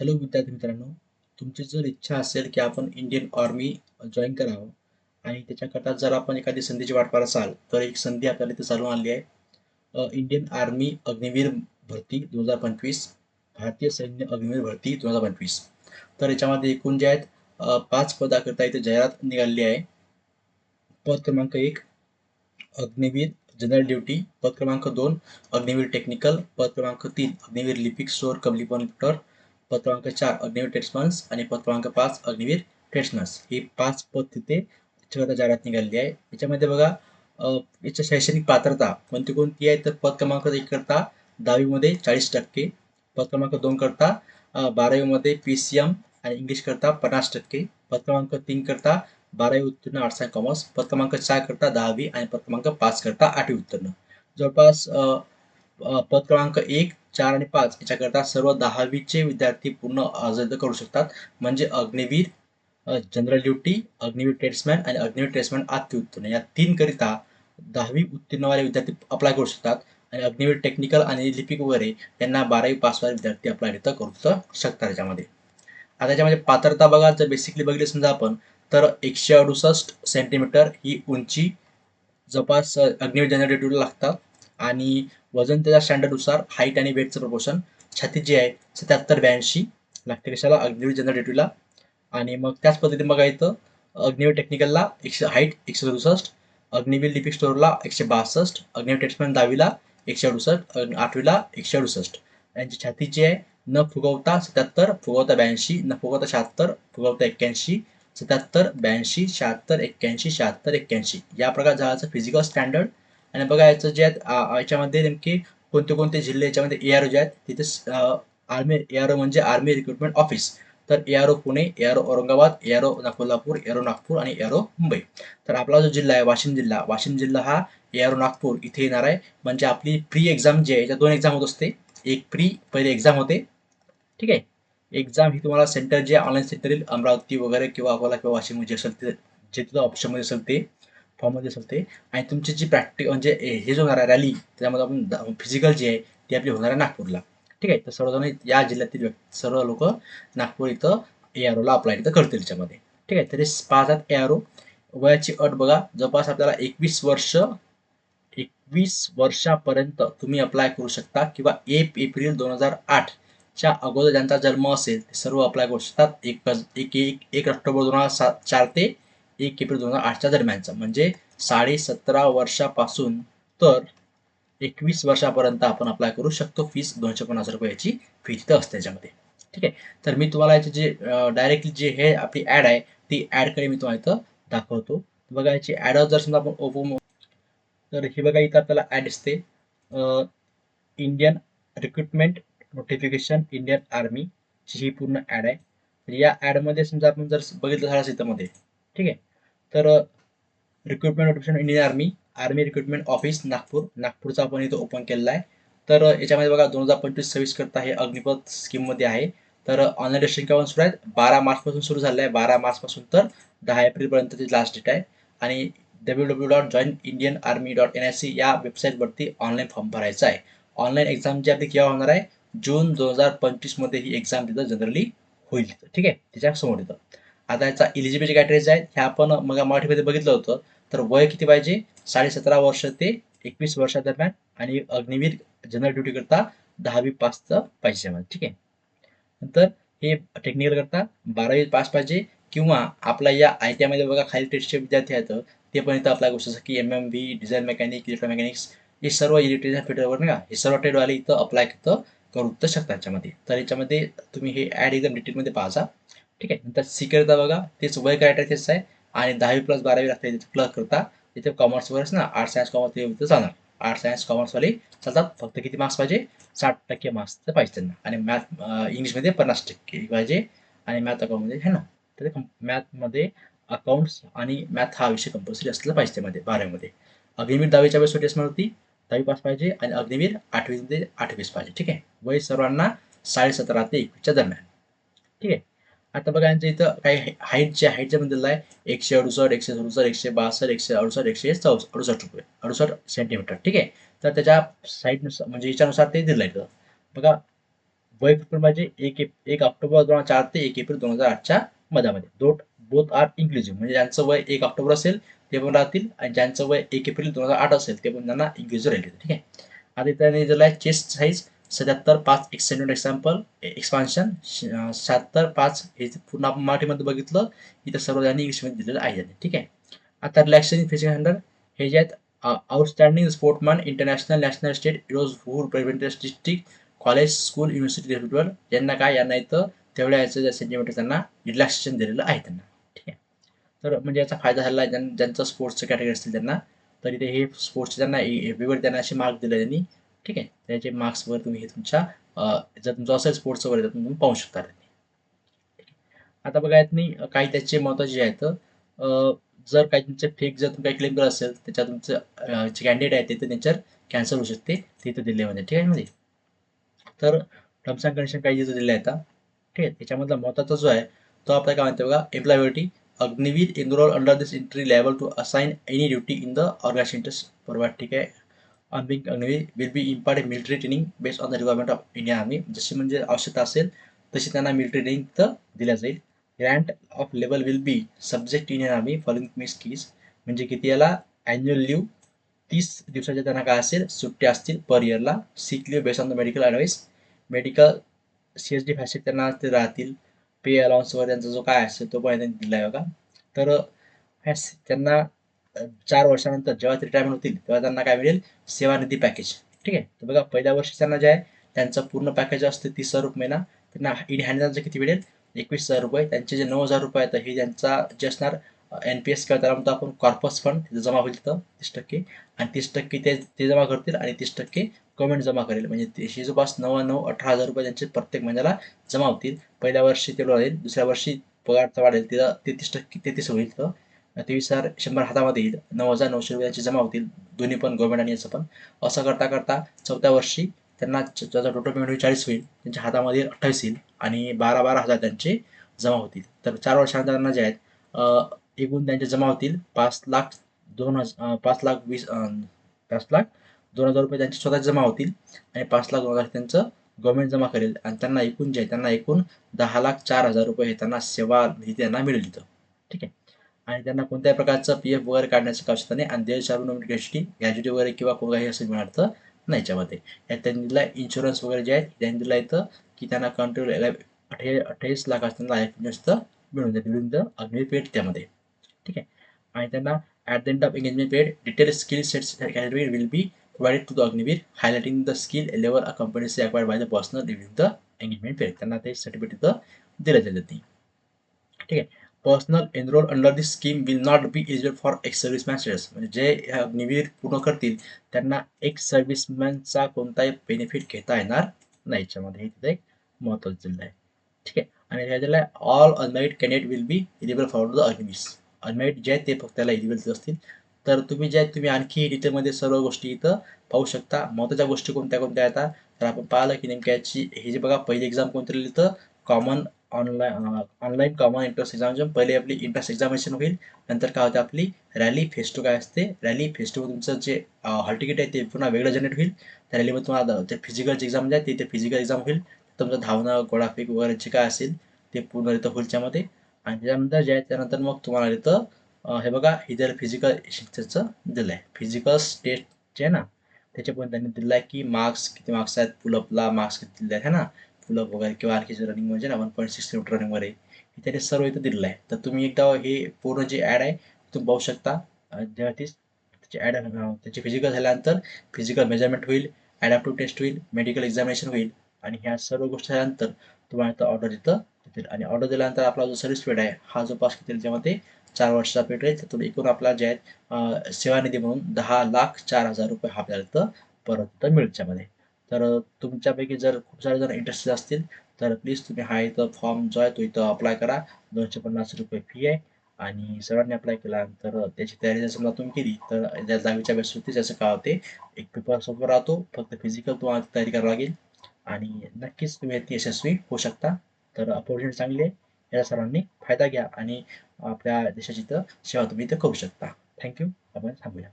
Hello विद्यार्थी मित्रांनो. तुमची जर इच्छा असेल की आपण इंडियन आर्मी जॉईन करावं आणि त्याच्याकरता जर आपण एखादी संधीची वाट पाहत असाल तर एक संधी आपल्याला इथे चालून आली आहे. इंडियन आर्मी अग्निवीर भरती दोन हजार पंचवीस भारतीय सैन्य अग्निवीर भरती दोन हजार पंचवीस. तर याच्यामध्ये एकूण जे आहेत पाच पदाकरता इथे जाहिरात निघालेली आहे. पद क्रमांक एक अग्निवीर जनरल ड्युटी पद क्रमांक दोन अग्निवीर टेक्निकल पद क्रमांक तीन अग्निवीर लिपिक स्टोअर कम्प्युटर पद क्रमांक चार अग्निवीर ट्रेड्समन्स आणि पद क्रमांक पाच अग्निवीर ट्रेड्समन्स ही पाच पद तिथे याच्याकरता जाहिरात निघालेली आहे. याच्यामध्ये बघा याच्या शैक्षणिक पात्रता कोणती कोणती आहे तर पद क्रमांक एक करता दहावीमध्ये चाळीस टक्के पद क्रमांक दोन करता बारावीमध्ये पी सी एम आणि इंग्लिश करता पन्नास टक्के पद क्रमांक तीन करता बारावी उत्तीर्ण आर्ट्स अँड कॉमर्स पद क्रमांक चार करता दहावी आणि पद क्रमांक पाच करता आठवी उत्तीर्ण. जवळपास पद क्रमांक एक चार आणि पाच याच्याकरता सर्व दहावीचे विद्यार्थी पूर्ण अर्ज करू शकतात. म्हणजे Agniveer general duty Agniveer tradesman आणि अग्निवीर ट्रेड्समॅन अति उत्तीर्ण या तीनकरिता दहावी उत्तीर्णवाले विद्यार्थी अप्लाय करू शकतात आणि अग्निवीर टेक्निकल आणि लिपिक वगैरे यांना बारावी पासवाले विद्यार्थी अप्लाय तिथं करू शकतात याच्यामध्ये. आता याच्यामध्ये पात्रता बघा जर बेसिकली बघितली समजा आपण तर एकशे अडुसष्ट सेंटीमीटर ही उंची जवळपास अग्निवीर जनरल ड्युटीला लागतात. आणि वजन त्याच्या स्टँडर्डनुसार हाईट आणि वेटचं प्रपोर्शन छाती जी आहे सत्याहत्तर ब्याऐंशी लागते कशाला अग्निवीर जनरल ड्युटीला आणि मग त्याच पद्धतीने बघा इथं अग्निवीर टेक्निकलला एकशे हाईट एकशे सदुसष्ट अग्निवीर लिपिक स्टोअरला एकशे बासष्ट अग्निवीर टेक्समॅन दहावीला एकशे अडुसष्ट आठवीला एकशे अडुसष्ट. यांची छाती जी आहे न फुगवता सत्याहत्तर फुगवता ब्याऐंशी न फुगवता शहात्तर फुगवता एक्क्याऐंशी सत्याहत्तर ब्याऐंशी शहात्तर एक्क्याऐंशी शहात्तर एक्क्याऐंशी. या प्रकार झाडाचं फिजिकल स्टँडर्ड आणि बघा याचं जे आहेत याच्यामध्ये नेमके कोणते कोणते जिल्हे याच्यामध्ये ए आर जे आहेत तिथे आर्मी ए आर म्हणजे आर्मी रिक्रुटमेंट ऑफिस तर A R O Pune A R O Aurangabad A R O Kolhapur A R O Nagpur आणि ए आर ओ मुंबई. तर आपला जो जिल्हा आहे वाशिम जिल्हा वाशिम जिल्हा हा ए आर ओ नागपूर इथे येणार आहे. म्हणजे आपली प्री एक्झाम जी आहे याच्या दोन एक्झाम होत असते. एक प्री पहिली एक्झाम होते. ठीक आहे? एक्झाम ही तुम्हाला सेंटर जे ऑनलाईन सेंटर येईल. अमरावती वगैरे किंवा अकोला किंवा वाशिम जे असेल ते जे तिथं ऑप्शनमध्ये असेल ते. फॉर्ममध्ये असेल ते आणि तुमची जी प्रॅक्टिक म्हणजे हे हे जो होणार आहे रॅली त्यामध्ये आपण फिजिकल जी आहे ती आपली होणार आहे नागपूरला. ठीक आहे? तर सर्वजण या जिल्ह्यातील व्यक्ती सर्व लोक नागपूर इथं ए आर ओला अप्लाय इथं करतील त्याच्यामध्ये ठीक आहे? तरी पाहतात ए आर ओ वयाची अट बघा. जवळपास आपल्याला एकवीस वर्ष एकवीस वर्षापर्यंत तुम्ही अप्लाय करू शकता किंवा एक एप्रिल दोन हजार आठ च्या अगोदर ज्यांचा जन्म असेल ते सर्व अप्लाय करू शकतात. एक एक एक एक ऑक्टोबर दोन हजार सात चार ते एक एप्रिल दोन हजार आठच्या दरम्यानचा. म्हणजे साडे सतरा वर्षापासून तर एकवीस वर्षापर्यंत आपण अप्लाय करू शकतो फीस दोनशे पन्नास रुपयाची फी तिथं असते त्याच्यामध्ये. ठीक आहे? तर मी तुम्हाला याचे जे डायरेक्टली जे हे आपली ॲड आहे ती ॲडकडे मी तुम्हाला इथं दाखवतो. बघा याची ॲड जर समजा आपण ओपो तर हे बघा इथं आपल्याला ॲड दिसते. Indian recruitment notification Indian army ही पूर्ण ॲड आहे. तर या ॲडमध्ये समजा आपण जर बघितलं झालं इथं मध्ये ठीक आहे? तर recruitment notification Indian army army recruitment office Nagpur. नागपूरचा आपण इथं ओपन केलेला आहे. तर याच्यामध्ये बघा दोन हजार पंचवीस सव्वीस करता हे अग्निपथ स्कीममध्ये आहे. तर ऑनलाईन रजिस्ट्रेशन केव्हा सुरू आहेत बारा मार्चपासून सुरू झालं आहे. बारा मार्चपासून तर दहा एप्रिलपर्यंतची लास्ट डेट आहे. आणि W W dot join Indian army dot N I C या वेबसाईटवरती ऑनलाईन फॉर्म भरायचा आहे. ऑनलाईन एक्झाम जी आपली केव्हा होणार आहे? जून दोन हजार पंचवीसमध्ये ही एक्झाम तिथं जनरली होईल. ठीक आहे? त्याच्यासमोर येतं तिथं. आता याचा इलिजिबिलिटी क्रायटेरिया आहे हे आपण मग मराठीमध्ये बघितलं होतं. तर वय किती पाहिजे? साडे सतरा वर्ष ते एकवीस वर्षा दरम्यान आणि अग्निवीर जनरल ड्युटी करता दहावी पासचं पाहिजे मला ठीक आहे? नंतर हे टेक्निकल करता बारावी पास पाहिजे किंवा आपला या आय टी आयमध्ये बघा खाली टेस्टचे विद्यार्थी आहेत ते पण इथं अप्लाय करू जसं की M M V design mechanic electromechanics हे सर्व इलेक्ट्रिशियन फिटरवर नाही का हे सर्व ट्रेडवाले इथं अप्लाय इथं करू तर शकता याच्यामध्ये. तर याच्यामध्ये तुम्ही हे ॲड एकदम डिटेलमध्ये पाहा ठीक आहे? नंतर सिक्युरिता बघा तेच वय क्रायटेरिया तेच आहे. आणि दहावी प्लस बारावी लागते तिथे क्लर्क करता इथे कॉमर्स वगैरे ना आर्ट्स सायन्स कॉमर्स ते चालणार. आर्ट्स सायन्स कॉमर्सवाले चालतात फक्त किती मार्क्स पाहिजे? साठ टक्के मार्क्स तर पाहिजे त्यांना. आणि मॅथ इंग्लिशमध्ये पन्नास टक्के पाहिजे. आणि मॅथ अकाउंटमध्ये है ना? तर मॅथमध्ये अकाउंट्स आणि मॅथ हा विषय कंपल्सरी असला पाहिजे त्यामध्ये बारावीमध्ये. अग्निवीर दहावीच्या वेळेस टेस्ट होती. दहावी पास पाहिजे आणि अग्निवीर आठवीमध्ये आठवीस पाहिजे. ठीक आहे? वय सर्वांना साडे सतरा ते एकवीसच्या दरम्यान. ठीक आहे? आता बघा यांच्या इथं काही हाईट जे पण बद्दल आहे एकशे अडुसष्ट एकशे सदुसष्ट एकशे बासष्ट एकशे अडुसष्ट एकशे चौस अडुसष्ट रुपये अडुसष्ट सेंटीमीटर ठीक आहे? तर त्याच्या साईडनुसार म्हणजे याच्यानुसार ते दिलं आहे बघा वय पेपर पाहिजे एक एक ऑक्टोबर दोन हजार चार ते एक एप्रिल दोन हजार आठच्या मधामध्ये. दोट बोथ आर इन्क्लुझिव्ह म्हणजे ज्यांचं वय एक ऑक्टोबर असेल ते पण राहतील आणि ज्यांचं वय एक एप्रिल दोन हजार आठ असेल ते पण त्यांना इन्क्लुझिव्ह राहील ठीक आहे? आता त्याने दिलं आहे चेस्ट साईज सत्याहत्तर पाच एक्सटेंडेड एक्झाम्पल एक्सपान्शन शहात्तर पाच हे पूर्ण आपण मराठीमध्ये बघितलं इथं सर्व त्यांनी इंग्लिशमध्ये दिलेलं आहे त्यांनी ठीक आहे? आता रिलॅक्सेशन फिशिंग हंडर हे जे आहेत outstanding sportsman international national state heroes who represented district college school university hospital यांना काय यांना इथं तेवढ्या याचं सेंटीमीटर त्यांना रिलॅक्सेशन दिलेलं आहे त्यांना ठीक आहे? तर म्हणजे याचा फायदा झाला ज्यां ज्यांचं स्पोर्ट्सचं कॅटेगरी असतील त्यांना तर इथे हे स्पोर्ट्सचे त्यांना वेगवेगळे त्यांना असे मार्क दिले त्यांनी ठीक आहे? त्याचे मार्क्सवर तुम्ही हे तुमच्या जर तुमचं असेल स्पोर्ट्सचं वगैरे तर तुम्ही पाहू शकता आता बघा यात नाही काही त्याचे महत्त्वाचे जे आहेत जर काही तुमचे फेक जर तुम्ही काही क्लेम करत असेल त्याच्या तुमचं जे कॅन्डिडेट आहे ते त्यांच्यावर कॅन्सल होऊ शकते तिथं इथं दिल्यामध्ये ठीक आहे म्हणजे? तर टर्म्स अँड कंडिशन काही जिथं दिले आहेत ठीक आहे? त्याच्यामधला महत्त्वाचा जो आहे तो आपल्याला काय म्हणते बघा employability Agniveer enrol under this entry level to assign any duty in the organisation interest बरोबर ठीक आहे? On being Agniveer will be impart military training based on the requirement of Indian Army. जशी म्हणजे आवश्यकता असेल तशी त्यांना मिलिटरी ट्रेनिंग तर दिल्या जाईल. Grant of level will be subject Indian army following miss keys म्हणजे किती याला? ॲन्युअल लिव्ह तीस दिवसाच्या त्यांना काय असेल? सुट्ट्या असतील पर इयरला sick leave based on the medical advice medical C H D facility त्यांना ते राहतील. पे अलाउन्सवर वगैरे त्यांचा जो काय असेल तो पण त्यांनी दिला आहे बघा. तर फॅस त्यांना चार वर्षानंतर जेव्हा ते रिटायरमेंट होतील तेव्हा त्यांना काय मिळेल? सेवानिधी पॅकेज ठीक आहे? तर बघा पहिल्या वर्षी त्यांना जे आहे त्यांचं पूर्ण पॅकेज असते तीस हजार रुपये महिना त्यांना इन हँड त्यांचं किती मिळेल? एकवीस हजार रुपये. त्यांचे जे नऊ हजार रुपये आहेत हे त्यांचा जे असणार एन पी एस किंवा त्याला म्हणतो आपण कॉर्पस फंड तिथं जमा होईल तिथं तीस टक्के. आणि तीस टक्के ते ते जमा करतील आणि तीस टक्के गव्हर्मेंट जमा करेल. म्हणजे ते हे नऊ नऊ अठरा हजार रुपये त्यांचे प्रत्येक महिन्याला जमा होतील. पहिल्या वर्षी ते राहील दुसऱ्या वर्षी पगार वाढेल तिथं तेहतीस टक्के तेहतीस होईल तर तेवीस हजार शंभर हातामध्ये येईल नऊ हजार नऊशे रुपये त्यांची जमा होतील. दोन्ही पण गव्हर्मेंट आणि याचं पण. असं करता करता चौथ्या वर्षी त्यांना च- त्याचा टोटल पेमेंट चाळीस होईल. त्यांच्या हातामध्ये अठ्ठावीस येईल आणि बारा बारा हजार त्यांचे जमा होतील. तर चार वर्षानंतर त्यांना जे आहेत एकूण त्यांचे जमा होतील पाच लाख दोन हजार पाच लाख वीस पाच लाख दोन हजार रुपये त्यांचे स्वतः जमा होतील आणि पाच लाख दोन हजार त्यांचं गव्हर्नमेंट जमा करेल. आणि त्यांना एकूण जे आहे त्यांना एकूण दहा लाख चार हजार रुपये हे त्यांना सेवा निधी त्यांना मिळेल तिथं ठीक आहे? आणि त्यांना कोणत्याही प्रकारचं पी एफ वगैरे काढण्याची आवश्यकता नाही. आणि देश ग्रॅज्युटी ग्रॅज्युटी वगैरे किंवा कोणताही असं मिळणार तर नाही याच्यामध्ये यात त्यांनी दिला इन्शुरन्स वगैरे जे आहेत त्यांनी दिला इथं की त्यांना कंट्रोल अठे अठ्ठावीस लाख असताना लाईफ इन्शुरन्स मिळून जाते विरुद्ध अग्नि पेड त्यामध्ये. ठीक आहे? आणि त्यांना at the end of engagement paid detail skill sets category will be provided to the Agniveer highlighting the skill level a company say acquired by the personal during the त्यांना ते सर्टिफिकेट इथं दिलं जाते ठीक आहे? Personal enrol under this scheme will not be eligible for ex serviceman status म्हणजे जे ह्या अग्निवीर पूर्ण करतील त्यांना एक्स सर्व्हिसमॅनचा कोणताही बेनिफिट घेता येणार नाही. याच्यामध्ये हे तिथे एक महत्त्वाचं दिलं आहे. ठीक आहे? आणि हे दिलं आहे all unmarried candidate will be eligible for the Agniveers unmarried जे आहे ते फक्त त्याला एलिजिबल असतील. तर तुम्ही जे तुम्ही आणखी डिटेलमध्ये सर्व गोष्टी इथं पाहू शकता. महत्त्वाच्या गोष्टी कोणत्या कोणत्या येतात? तर आपण पाहिलं की नेमक्याची याची हे जे बघा पहिली एक्झाम कोणती राहिली common online online common entrance exam पहिले आपली एंट्रन्स एक्झामिनेशन होईल. नंतर काय होते आपली रॅली फेस टू काय असते? रॅली फेस टू तुमचं जे हॉल तिकीट आहे ते पुन्हा वेगळं जनरेट होईल. त्या रॅलीमध्ये तुम्हाला ते फिजिकलची एक्झाम जे आहे ते फिजिकल एक्झाम होईल. तुमचं धावणं गोळाफेक वगैरे जे काय असेल ते पूर्ण येतं होईल त्यामध्ये. आणि त्याच्यानंतर जे आहे त्यानंतर मग तुम्हाला इथं हे बघा इथं फिजिकल त्याचं दिलं आहे फिजिकल टेस्ट जे आहे ना त्याच्यापर्यंत पण त्यांनी दिलं आहे की मार्क्स किती मार्क्स आहेत पुलअपला मार्क्स किती दिले आहेत है ना? पुलअप वगैरे किंवा आणखी रनिंग म्हणजे ना one point six kilometre running वगैरे हे त्याने सर्व इथं दिलेलं आहे. तर तुम्ही एकदा हे पूर्ण जे ॲड आहे तुम्ही पाहू शकता. जेव्हा तीच त्याची ॲड त्याची फिजिकल झाल्यानंतर फिजिकल मेजरमेंट होईल ॲडॅप्टिव्ह टेस्ट होईल मेडिकल एक्झामिनेशन होईल आणि ह्या सर्व गोष्टी झाल्यानंतर तुम्हाला इथं ऑर्डर इथं देतील आणि ऑर्डर दिल्यानंतर आपला जो सर्व्हिस पेड आहे हा जो पास घेतील जेव्हा ते चार वर्षाचा पेड राहील त्यातून एकूण आपला जे आहे सेवानिधी म्हणून दहा लाख चार हजार रुपये हा आपल्याला इथं परत मिळेल त्यामध्ये तर तुमच्यापैकी जर खूप सारे जण इंटरेस्टेड असतील तर प्लीज तुम्ही हा इथं फॉर्म जो आहे तो इथं अप्लाय करा. दोनशे पन्नास रुपये फी आहे. आणि सर्वांनी अप्लाय केल्यानंतर त्याची तयारी जर समजा तुम्ही केली तर त्या दहावीच्या बेसवरती त्याचं काय होते एक पेपर सोपं राहतो फक्त फिजिकल तुम्हाला तयारी करावी लागेल. आणि नक्कीच तुम्ही यात यशस्वी होऊ शकता. तर अपॉर्च्युनिटी चांगली आहे याचा सर्वांनी फायदा घ्या आणि आपल्या देशाची इथं सेवा तुम्ही इथं करू शकता. थँक्यू आपण थांबूया.